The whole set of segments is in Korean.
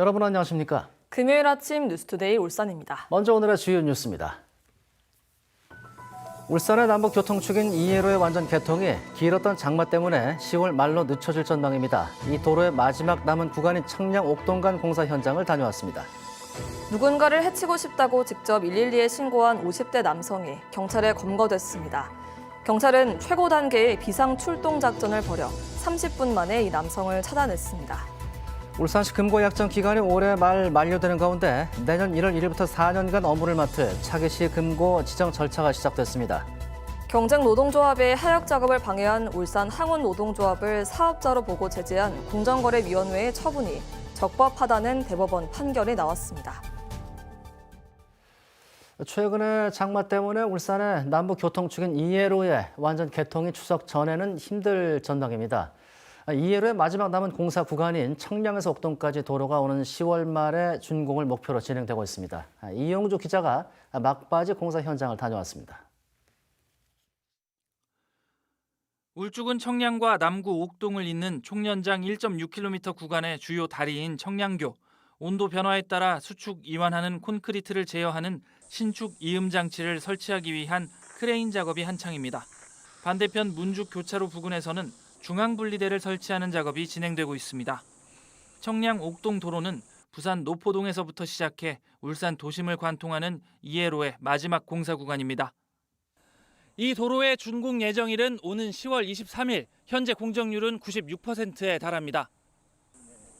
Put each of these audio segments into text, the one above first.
여러분 안녕하십니까? 금요일 아침 뉴스투데이 울산입니다. 먼저 오늘의 주요 뉴스입니다. 울산의 남북 교통축인 2회로의 완전 개통이 길었던 장마 때문에 10월 말로 늦춰질 전망입니다. 이 도로의 마지막 남은 구간인 청량 옥동간 공사 현장을 다녀왔습니다. 누군가를 해치고 싶다고 직접 112에 신고한 50대 남성이 경찰에 검거됐습니다. 경찰은 최고 단계의 비상 출동 작전을 벌여 30분 만에 이 남성을 찾아냈습니다. 울산시 금고 약정 기간이 올해 말 만료되는 가운데 내년 1월 1일부터 4년간 업무를 맡을 차기시 금고 지정 절차가 시작됐습니다. 경쟁 노동조합의 하역 작업을 방해한 울산 항원 노동조합을 사업자로 보고 제재한 공정거래위원회의 처분이 적법하다는 대법원 판결이 나왔습니다. 최근에 장마 때문에 울산의 남북 교통 축인 2회로의 완전 개통이 추석 전에는 힘들 전망입니다. 2회로의 마지막 남은 공사 구간인 청량에서 옥동까지 도로가 오는 10월 말에 준공을 목표로 진행되고 있습니다. 이용주 기자가 막바지 공사 현장을 다녀왔습니다. 울주군 청량과 남구 옥동을 잇는 총연장 1.6km 구간의 주요 다리인 청량교. 온도 변화에 따라 수축 이완하는 콘크리트를 제어하는 신축 이음 장치를 설치하기 위한 크레인 작업이 한창입니다. 반대편 문죽 교차로 부근에서는 중앙 분리대를 설치하는 작업이 진행되고 있습니다. 청량 옥동 도로는 부산 노포동에서부터 시작해 울산 도심을 관통하는 2회로의 마지막 공사 구간입니다. 이 도로의 준공 예정일은 오는 10월 23일, 현재 공정률은 96%에 달합니다.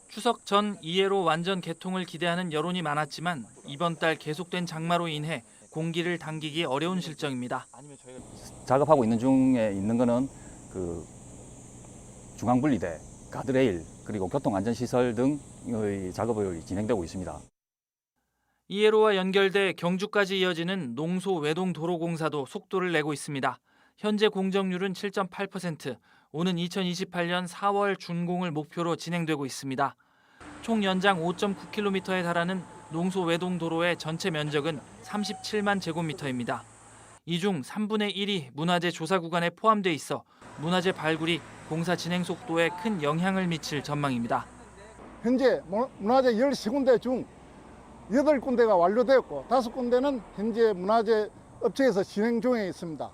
추석 전 2회로 완전 개통을 기대하는 여론이 많았지만 이번 달 계속된 장마로 인해 공기를 당기기 어려운 실정입니다. 작업하고 있는 중에 있는 거는 그 중앙분리대, 가드레일 그리고 교통안전시설 등의 작업이 진행되고 있습니다. 2회로와 연결돼 경주까지 이어지는 농소 외동 도로 공사도 속도를 내고 있습니다. 현재 공정률은 7.8%, 오는 2028년 4월 준공을 목표로 진행되고 있습니다. 총 연장 5.9km에 달하는 농소 외동 도로의 전체 면적은 37만 제곱미터입니다. 이 중 3분의 1이 문화재 조사 구간에 포함돼 있어 문화재 발굴이 공사 진행 속도에 큰 영향을 미칠 전망입니다. 현재 뭐, 문화재 13군데 중 8군데가 완료되었고 5군데는 현재 문화재 업체에서 진행 중에 있습니다.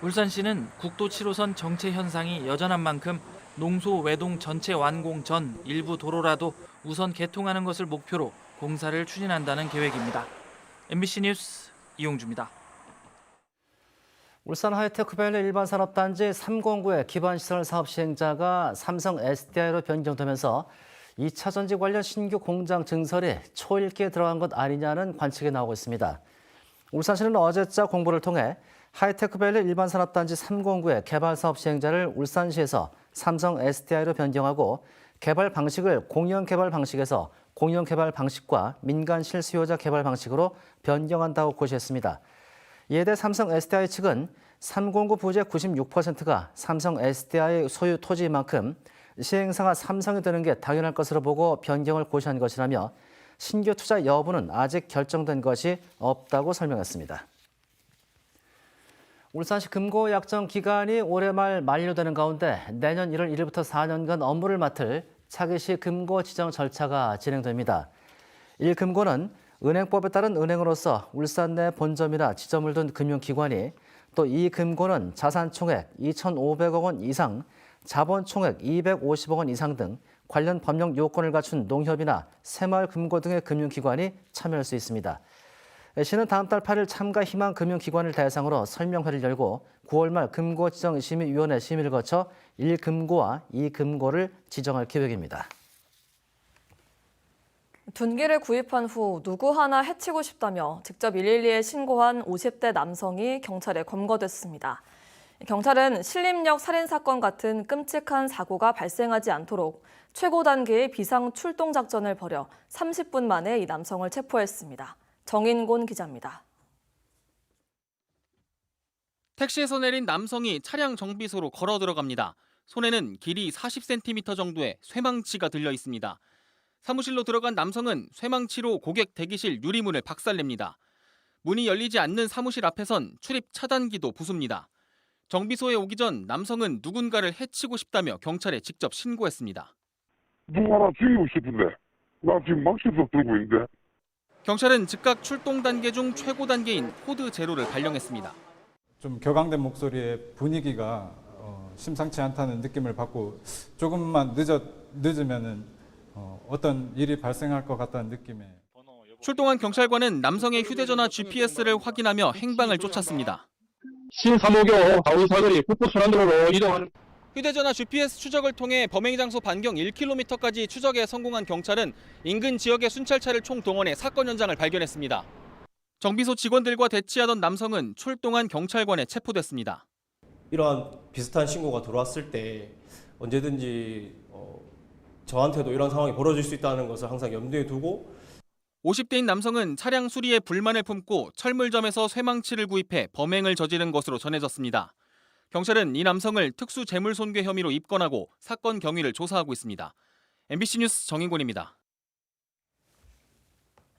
울산시는 국도 7호선 정체 현상이 여전한 만큼 농소 외동 전체 완공 전 일부 도로라도 우선 개통하는 것을 목표로 공사를 추진한다는 계획입니다. MBC 뉴스 이용주입니다. 울산 하이테크밸리 일반산업단지 309의 기반시설 사업 시행자가 삼성 SDI로 변경되면서 2차 전지 관련 신규 공장 증설이 초읽기에 들어간 것 아니냐는 관측이 나오고 있습니다. 울산시는 어제자 공부를 통해 하이테크밸리 일반산업단지 309의 개발 사업 시행자를 울산시에서 삼성 SDI로 변경하고 개발 방식을 공영 개발 방식에서 공영 개발 방식과 민간 실수요자 개발 방식으로 변경한다고 고시했습니다. 이에 대해 삼성 SDI 측은 309 부지의 96%가 삼성 SDI 소유 토지인 만큼 시행사가 삼성이 되는 게 당연할 것으로 보고 변경을 고시한 것이라며 신규 투자 여부는 아직 결정된 것이 없다고 설명했습니다. 울산시 금고 약정 기간이 올해 말 만료되는 가운데 내년 1월 1일부터 4년간 업무를 맡을 차기시 금고 지정 절차가 진행됩니다. 1금고는 은행법에 따른 은행으로서 울산 내 본점이나 지점을 둔 금융기관이 또 이 금고는 자산 총액 2,500억 원 이상, 자본 총액 250억 원 이상 등 관련 법령 요건을 갖춘 농협이나 새마을 금고 등의 금융기관이 참여할 수 있습니다. 시는 다음 달 8일 참가 희망 금융기관을 대상으로 설명회를 열고 9월 말 금고 지정 심의위원회 심의를 거쳐 1금고와 2금고를 지정할 계획입니다. 둔기를 구입한 후 누구 하나 해치고 싶다며 직접 112에 신고한 50대 남성이 경찰에 검거됐습니다. 경찰은 신림역 살인 사건 같은 끔찍한 사고가 발생하지 않도록 최고 단계의 비상 출동 작전을 벌여 30분 만에 이 남성을 체포했습니다. 정인곤 기자입니다. 택시에서 내린 남성이 차량 정비소로 걸어 들어갑니다. 손에는 길이 40cm 정도의 쇠망치가 들려 있습니다. 사무실로 들어간 남성은 쇠망치로 고객 대기실 유리문을 박살냅니다. 문이 열리지 않는 사무실 앞에선 출입 차단기도 부숩니다. 정비소에 오기 전 남성은 누군가를 해치고 싶다며 경찰에 직접 신고했습니다. 누구 하나 죽이고 싶은데 나 지금 망치도 들고 있는데. 경찰은 즉각 출동 단계 중 최고 단계인 코드 제로를 발령했습니다. 좀 격앙된 목소리에 분위기가 어, 심상치 않다는 느낌을 받고 조금만 늦어 늦으면은 어, 어떤 일이 발생할 것 같다는 느낌에 출동한 경찰관은 남성의 휴대전화 GPS를 확인하며 행방을 쫓았습니다. 신사무교 가위 사거리 북부 순환도로로 이동하는 휴대전화 GPS 추적을 통해 범행 장소 반경 1km까지 추적에 성공한 경찰은 인근 지역의 순찰차를 총동원해 사건 현장을 발견했습니다. 정비소 직원들과 대치하던 남성은 출동한 경찰관에 체포됐습니다. 이러한 비슷한 신고가 들어왔을 때 언제든지 어, 저한테도 이런 상황이 벌어질 수 있다는 것을 항상 염두에 두고 50대인 남성은 차량 수리에 불만을 품고 철물점에서 쇠망치를 구입해 범행을 저지른 것으로 전해졌습니다. 경찰은 이 남성을 특수 재물 손괴 혐의로 입건하고 사건 경위를 조사하고 있습니다. MBC 뉴스 정인곤입니다.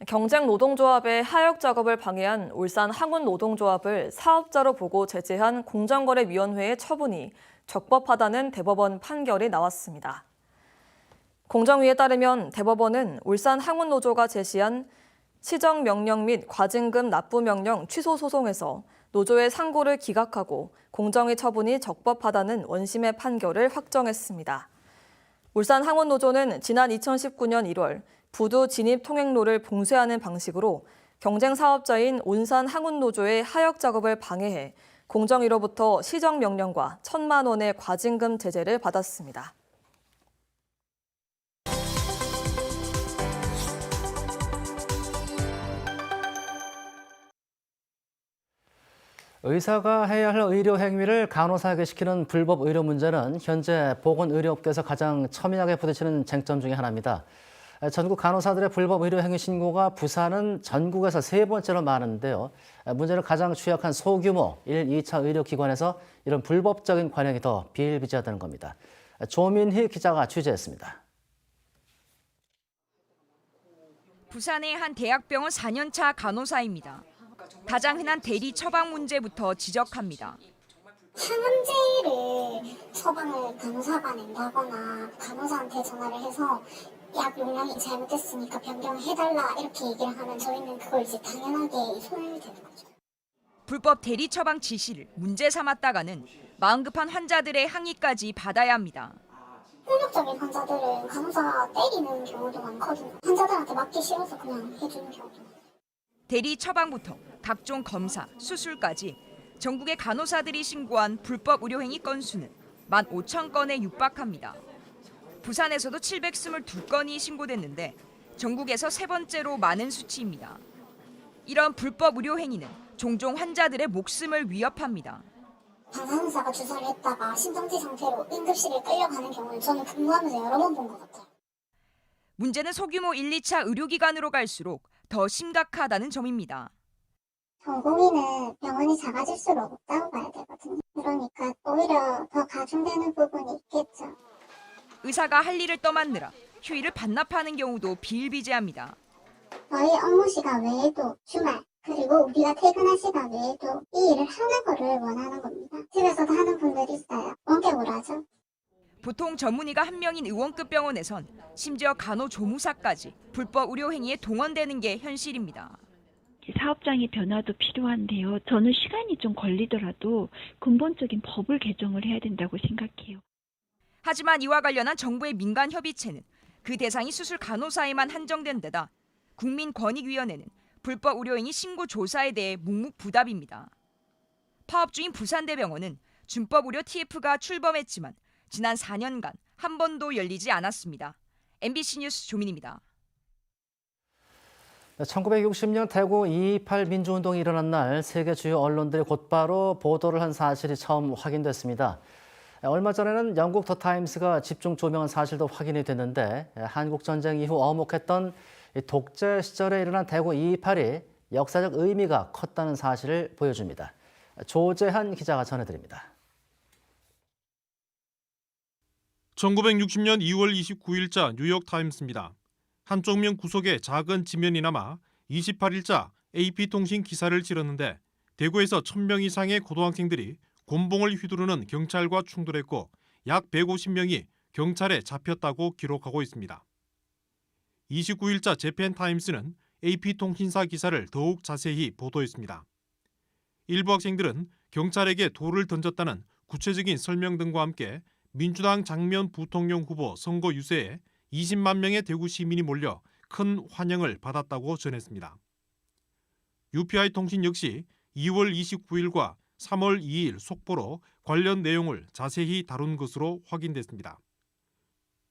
경쟁 노동조합의 하역 작업을 방해한 울산 항운 노동조합을 사업자로 보고 제재한 공정거래위원회의 처분이 적법하다는 대법원 판결이 나왔습니다. 공정위에 따르면 대법원은 울산 항운 노조가 제시한 시정 명령 및 과징금 납부 명령 취소 소송에서 노조의 상고를 기각하고 공정위 처분이 적법하다는 원심의 판결을 확정했습니다. 울산 항운 노조는 지난 2019년 1월 부두 진입 통행로를 봉쇄하는 방식으로 경쟁 사업자인 온산 항운 노조의 하역 작업을 방해해 공정위로부터 시정 명령과 천만 원의 과징금 제재를 받았습니다. 의사가 해야 할 의료 행위를 간호사에게 시키는 불법 의료 문제는 현재 보건의료업계에서 가장 첨예하게 부딪히는 쟁점 중의 하나입니다. 전국 간호사들의 불법 의료 행위 신고가 부산은 전국에서 세 번째로 많은데요. 문제는 가장 취약한 소규모 1, 2차 의료기관에서 이런 불법적인 관행이 더 비일비재하다는 겁니다. 조민희 기자가 취재했습니다. 부산의 한 대학병원 4년차 간호사입니다. 가장 흔한 대리 처방 문제부터 지적합니다. 항암제를 처방을 간호사가 낸다거나 간호사한테 전화를 해서 약 용량이 잘못됐으니까 변경해달라 이렇게 얘기를 하면 저희는 그걸 이제 당연하게 대는 거죠. 불법 대리 처방 지시를 문제 삼았다가는 마음 급한 환자들의 항의까지 받아야 합니다. 폭력적인 환자들은 간호사가 때리는 경우도 많거든요. 환자들한테 맞기 싫어서 그냥 해주는 경우도 많아요. 대리 처방부터 각종 검사, 수술까지 전국의 간호사들이 신고한 불법 의료 행위 건수는 15,000건에 육박합니다. 부산에서도 722건이 신고됐는데 전국에서 세 번째로 많은 수치입니다. 이런 불법 의료 행위는 종종 환자들의 목숨을 위협합니다. 방사선사가 주사를 했다가 심정지 상태로 응급실에 끌려가는 경우는 저는 근무하면서 여러 번 본 것 같아요. 문제는 소규모 1, 2차 의료기관으로 갈수록 더 심각하다는 점입니다. 전공의는 병원이 작아질수록 없다고 봐야 되거든요. 그러니까 오히려 더 가중되는 부분이 있겠죠. 의사가 할 일을 떠맡느라 휴일을 반납하는 경우도 비일비재합니다. 저희 업무 시간 외에도 주말 그리고 우리가 퇴근할 시간 외에도 이 일을 하는 거를 원하는 겁니다. 집에서도 하는 분들이 있어요. 원격으로 하죠. 보통 전문의가 한 명인 의원급 병원에선 심지어 간호조무사까지 불법 의료 행위에 동원되는 게 현실입니다. 사업장의 변화도 필요한데요. 저는 시간이 좀 걸리더라도 근본적인 법을 개정을 해야 된다고 생각해요. 하지만 이와 관련한 정부의 민간 협의체는 그 대상이 수술 간호사에만 한정된 데다 국민권익위원회는 불법 의료행위 신고 조사에 대해 묵묵부답입니다. 파업 중인 부산대병원은 준법 의료 TF가 출범했지만 지난 4년간 한 번도 열리지 않았습니다. MBC 뉴스 조민입니다. 1960년 대구 2.28 민주운동이 일어난 날 세계 주요 언론들이 곧바로 보도를 한 사실이 처음 확인됐습니다. 얼마 전에는 영국 더 타임스가 집중 조명한 사실도 확인이 됐는데 한국 전쟁 이후 어목했던 독재 시절에 일어난 대구 2.28이 역사적 의미가 컸다는 사실을 보여줍니다. 조재한 기자가 전해드립니다. 1960년 2월 29일자 뉴욕타임스입니다. 한쪽 면 구석에 작은 지면이 남아 28일자 AP통신 기사를 실었는데 대구에서 1000명 이상의 고등학생들이 곤봉을 휘두르는 경찰과 충돌했고 약 150명이 경찰에 잡혔다고 기록하고 있습니다. 29일자 재팬타임스는 AP통신사 기사를 더욱 자세히 보도했습니다. 일부 학생들은 경찰에게 돌을 던졌다는 구체적인 설명 등과 함께 민주당 장면 부통령 후보 선거 유세에 20만 명의 대구 시민이 몰려 큰 환영을 받았다고 전했습니다. UPI 통신 역시 2월 29일과 3월 2일 속보로 관련 내용을 자세히 다룬 것으로 확인됐습니다.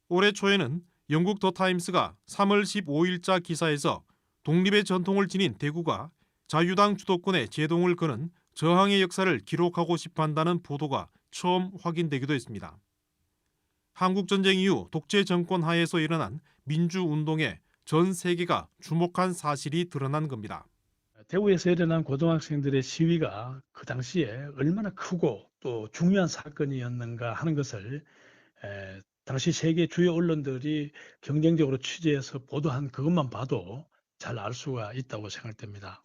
올해 초에는 영국 더 타임스가 3월 15일자 기사에서 독립의 전통을 지닌 대구가 자유당 주도권에 제동을 거는 저항의 역사를 기록하고 싶어 한다는 보도가 처음 확인되기도 했습니다. 한국 전쟁 이후 독재 정권 하에서 일어난 민주 운동에 전 세계가 주목한 사실이 드러난 겁니다. 대구에서 일어난 고등학생들의 시위가 그 당시에 얼마나 크고 또 중요한 사건이었는가 하는 것을 에, 당시 세계 주요 언론들이 경쟁적으로 취재해서 보도한 그것만 봐도 잘 알 수가 있다고 생각됩니다.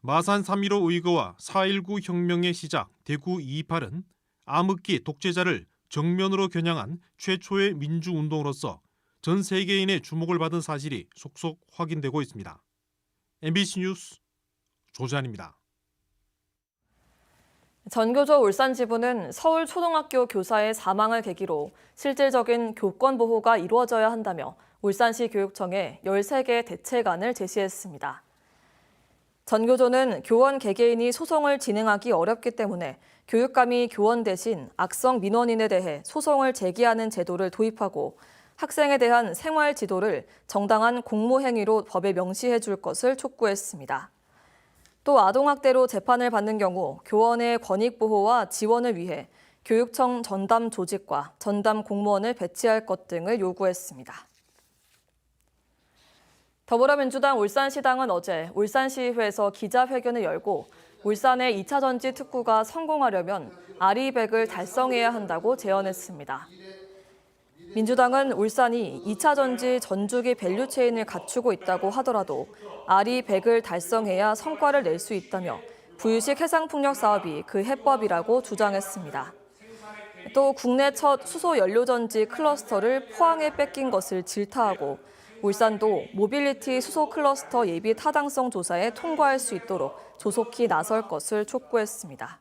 마산 3.15 의거와 4.19 혁명의 시작 대구 228은 암흑기 독재자를 정면으로 겨냥한 최초의 민주운동으로서 전 세계인의 주목을 받은 사실이 속속 확인되고 있습니다. MBC 뉴스 조재환입니다. 전교조 울산 지부는 서울 초등학교 교사의 사망을 계기로 실질적인 교권 보호가 이루어져야 한다며 울산시 교육청에 13개 대책안을 제시했습니다. 전교조는 교원 개개인이 소송을 진행하기 어렵기 때문에 교육감이 교원 대신 악성 민원인에 대해 소송을 제기하는 제도를 도입하고 학생에 대한 생활 지도를 정당한 공모 행위로 법에 명시해 줄 것을 촉구했습니다. 또 아동학대로 재판을 받는 경우 교원의 권익 보호와 지원을 위해 교육청 전담 조직과 전담 공무원을 배치할 것 등을 요구했습니다. 더불어민주당 울산시당은 어제 울산시의회에서 기자회견을 열고 울산의 2차 전지 특구가 성공하려면 아리백을 달성해야 한다고 제언했습니다. 민주당은 울산이 2차 전지 전주기 밸류체인을 갖추고 있다고 하더라도 아리백을 달성해야 성과를 낼 수 있다며 부유식 해상풍력 사업이 그 해법이라고 주장했습니다. 또 국내 첫 수소 연료전지 클러스터를 포항에 뺏긴 것을 질타하고 울산도 모빌리티 수소 클러스터 예비 타당성 조사에 통과할 수 있도록 조속히 나설 것을 촉구했습니다.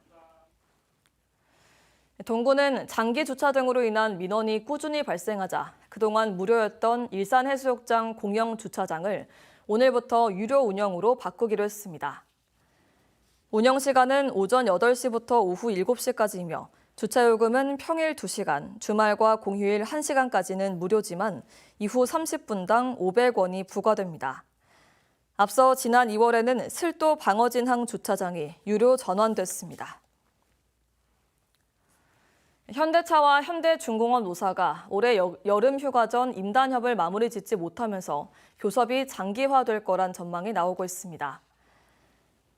동구는 장기 주차 등으로 인한 민원이 꾸준히 발생하자 그동안 무료였던 일산해수욕장 공영 주차장을 오늘부터 유료 운영으로 바꾸기로 했습니다. 운영 시간은 오전 8시부터 오후 7시까지이며 주차요금은 평일 2시간, 주말과 공휴일 1시간까지는 무료지만 이후 30분당 500원이 부과됩니다. 앞서 지난 2월에는 슬도 방어진항 주차장이 유료 전환됐습니다. 현대차와 현대중공업 노사가 올해 여, 여름 휴가 전 임단협을 마무리 짓지 못하면서 교섭이 장기화될 거란 전망이 나오고 있습니다.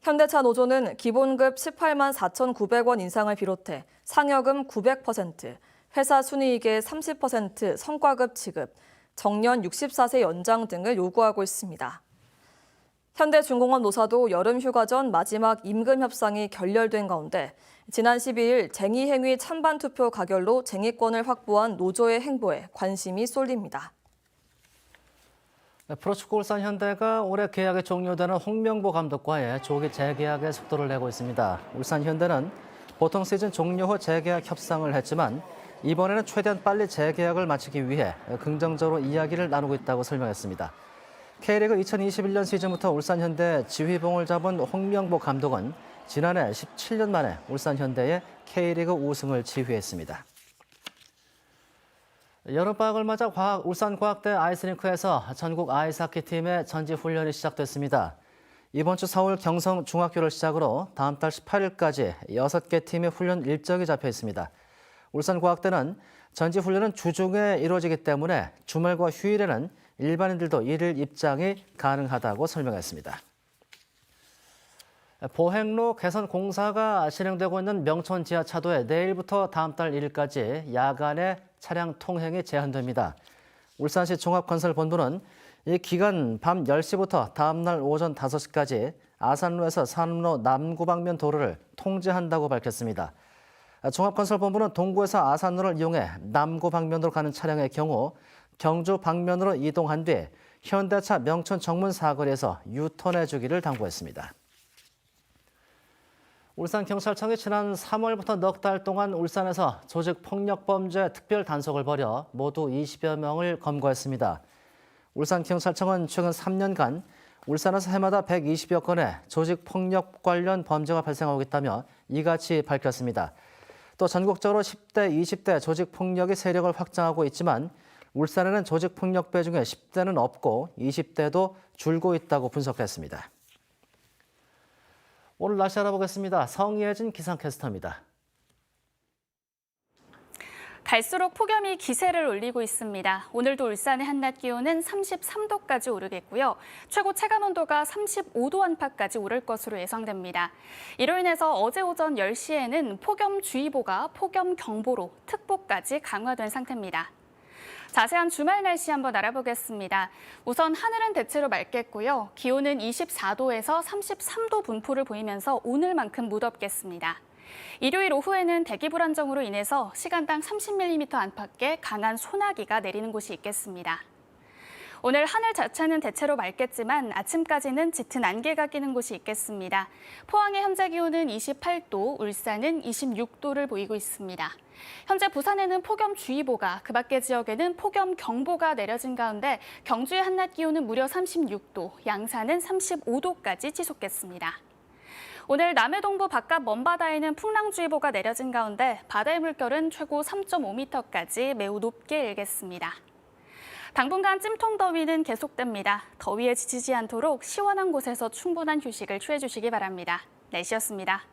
현대차 노조는 기본급 18만 4,900원 인상을 비롯해 상여금 900%, 회사 순이익의 30% 성과급 지급, 정년 64세 연장 등을 요구하고 있습니다. 현대중공업 노사도 여름 휴가 전 마지막 임금 협상이 결렬된 가운데 지난 12일 쟁의 행위 찬반 투표 가결로 쟁의권을 확보한 노조의 행보에 관심이 쏠립니다. 네, 프로축구 울산 현대가 올해 계약이 종료되는 홍명보 감독과의 조기 재계약에 속도를 내고 있습니다. 울산 현대는 보통 시즌 종료 후 재계약 협상을 했지만 이번에는 최대한 빨리 재계약을 마치기 위해 긍정적으로 이야기를 나누고 있다고 설명했습니다. K리그 2021년 시즌부터 울산 현대 지휘봉을 잡은 홍명보 감독은 지난해 17년 만에 울산 현대의 K리그 우승을 지휘했습니다. 여름방학을 맞아 과학, 울산과학대 아이스링크에서 전국 아이스하키 팀의 전지 훈련이 시작됐습니다. 이번 주 서울 경성 중학교를 시작으로 다음 달 18일까지 6개 팀의 훈련 일정이 잡혀 있습니다. 울산과학대는 전지 훈련은 주중에 이루어지기 때문에 주말과 휴일에는 일반인들도 일일 입장이 가능하다고 설명했습니다. 보행로 개선 공사가 진행되고 있는 명천 지하차도에 내일부터 다음 달 1일까지 야간에 차량 통행이 제한됩니다. 울산시 종합건설본부는 이 기간 밤 10시부터 다음 날 오전 5시까지 아산로에서 산로 남구 방면 도로를 통제한다고 밝혔습니다. 종합건설본부는 동구에서 아산로를 이용해 남구 방면으로 가는 차량의 경우 경주 방면으로 이동한 뒤 현대차 명천 정문 사거리에서 유턴해 주기를 당부했습니다. 울산경찰청이 지난 3월부터 넉 달 동안 울산에서 조직폭력범죄 특별 단속을 벌여 모두 20여 명을 검거했습니다. 울산경찰청은 최근 3년간 울산에서 해마다 120여 건의 조직폭력 관련 범죄가 발생하고 있다며 이같이 밝혔습니다. 또 전국적으로 10대, 20대 조직폭력이 세력을 확장하고 있지만 울산에는 조직폭력배 중에 10대는 없고 20대도 줄고 있다고 분석했습니다. 오늘 날씨 알아보겠습니다. 성예진 기상캐스터입니다. 갈수록 폭염이 기세를 올리고 있습니다. 오늘도 울산의 한낮 기온은 33도까지 오르겠고요. 최고 체감 온도가 35도 안팎까지 오를 것으로 예상됩니다. 이로 인해서 어제 오전 10시에는 폭염주의보가 폭염경보로 특보까지 강화된 상태입니다. 자세한 주말 날씨 한번 알아보겠습니다. 우선 하늘은 대체로 맑겠고요. 기온은 24도에서 33도 분포를 보이면서 오늘만큼 무덥겠습니다. 일요일 오후에는 대기 불안정으로 인해서 시간당 30mm 안팎의 강한 소나기가 내리는 곳이 있겠습니다. 오늘 하늘 자체는 대체로 맑겠지만 아침까지는 짙은 안개가 끼는 곳이 있겠습니다. 포항의 현재 기온은 28도, 울산은 26도를 보이고 있습니다. 현재 부산에는 폭염주의보가, 그 밖의 지역에는 폭염경보가 내려진 가운데 경주의 한낮 기온은 무려 36도, 양산은 35도까지 지속했습니다. 오늘 남해 동부 바깥 먼바다에는 풍랑주의보가 내려진 가운데 바다의 물결은 최고 3.5m까지 매우 높게 일겠습니다. 당분간 찜통 더위는 계속됩니다. 더위에 지치지 않도록 시원한 곳에서 충분한 휴식을 취해 주시기 바랍니다. 날씨였습니다.